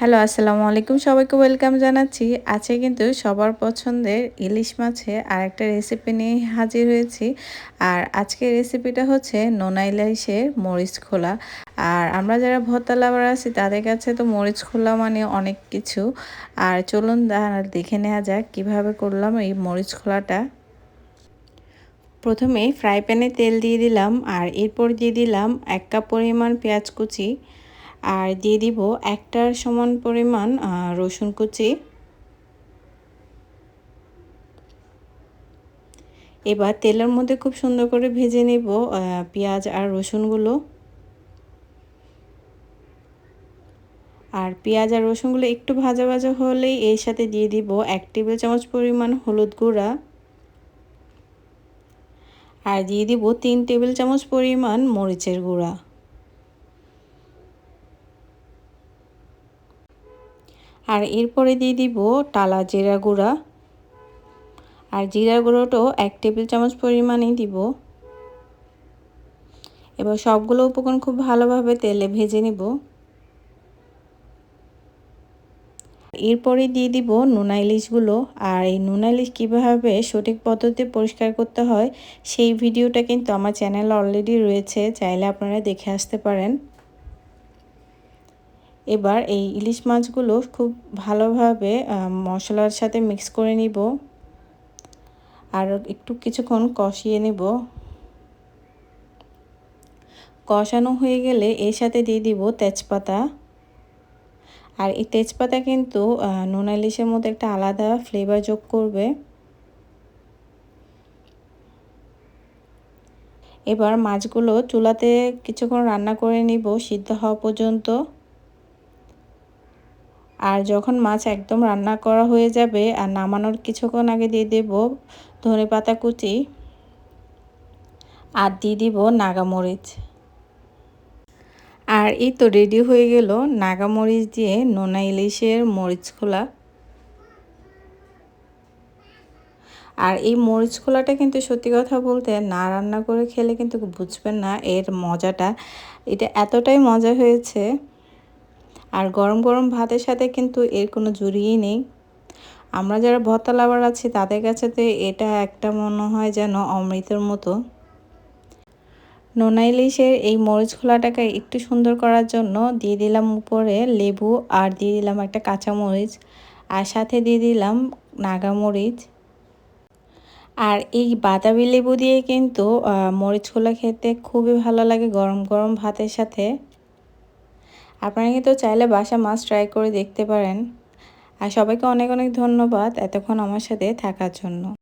Hello, আসসালামু আলাইকুম। সবাইকে ওয়েলকাম জানাচ্ছি। আছে কিন্তু সবার পছন্দের ইলিশ মাছে আর একটা রেসিপি নিয়ে হাজির হয়েছি। আর আজকের রেসিপিটা হচ্ছে নোনা ইলিশের মরিচ খোলা। আর আমরা যারা ভর্তা লাভার আছি, তাদের কাছে তো মরিচ খোলা মানে অনেক কিছু। আর চলুন দেখে নেওয়া যাক কীভাবে করলাম এই মরিচ খোলাটা। প্রথমে ফ্রাই প্যানে তেল দিয়ে দিলাম। আর এরপর দিয়ে দিলাম এক কাপ পরিমাণ পেঁয়াজ কুচি। আর দিয়ে দিব একটার সমান পরিমাণ রসুন কুচি। এবার তেলের মধ্যে খুব সুন্দর করে ভেজে নেব পেঁয়াজ আর রসুনগুলো। আর পেঁয়াজ আর রসুনগুলো একটু ভাজা ভাজা হলেই এর সাথে দিয়ে দিব এক টেবিল চামচ পরিমাণ হলুদ গুঁড়া। আর দিয়ে দিব তিন টেবিল চামচ পরিমাণ মরিচের গুঁড়া। আর এরপরে দিয়ে দিব টালা জিরা গুঁড়া। আর জিরা গুঁড়োটাও এক টেবিল চামচ পরিমাণেই দিব। এবার সবগুলো উপকরণ খুব ভালোভাবে তেলে ভেজে নিব। এরপরে দিয়ে দিব নুনা ইলিশগুলো। আর এই নুনা ইলিশ কীভাবে সঠিক পদ্ধতিতে পরিষ্কার করতে হয়, সেই ভিডিওটা কিন্তু আমার চ্যানেলে অলরেডি রয়েছে, চাইলে আপনারা দেখে আসতে পারেন। এবার এই ইলিশ মাছগুলো খুব ভালোভাবে মশলার সাথে মিক্স করে নিব। আর একটু কিছুক্ষণ কষিয়ে নেব। কষানো হয়ে গেলে এর সাথে দিয়ে দিব তেজপাতা। আর এই তেজপাতা কিন্তু নোনা ইলিশের মধ্যে একটা আলাদা ফ্লেভার যোগ করবে। এবার মাছগুলো চুলাতে কিছুক্ষণ রান্না করে নিব, সিদ্ধ হওয়া পর্যন্ত। আর যখন মাছ একদম রান্না করা হয়ে যাবে আর নামানোর কিছুক্ষণ আগে দিয়ে দেব ধনে পাতা কুচি আর দিয়ে দিব নাগামরিচ। আর এই তো রেডি হয়ে গেল নাগামরিচ দিয়ে নোনা ইলিশের মরিচ খোলা। আর এই মরিচ খোলাটা কিন্তু সত্যি কথা বলতে না রান্না করে খেলে কিন্তু বুঝবেন না, এর মজাটা। এটা এতটাই মজা হয়েছে আর গরম গরম ভাতের সাথে কিন্তু এর কোনো জুড়িই নেই। আমরা যারা ভর্তা লাভার আছি, তাদের কাছে তো এটা একটা মনে হয় যেন অমৃতের মতো। নোনা ইলিশের এই মরিচ খোলাটাকে একটু সুন্দর করার জন্য দিয়ে দিলাম উপরে লেবু আর দিয়ে দিলাম একটা কাঁচা মরিচ আর সাথে দিয়ে দিলাম নাগামরিচ আর এই বাতাবি লেবু দিয়ে কিন্তু মরিচ খোলা খেতে খুবই ভালো লাগে গরম গরম ভাতের সাথে। আপনারা কিন্তু চাইলে বাসা মাছ ট্রাই করে দেখতে পারেন। আর সবাইকে অনেক অনেক ধন্যবাদ এতক্ষণ আমার সাথে থাকার জন্য।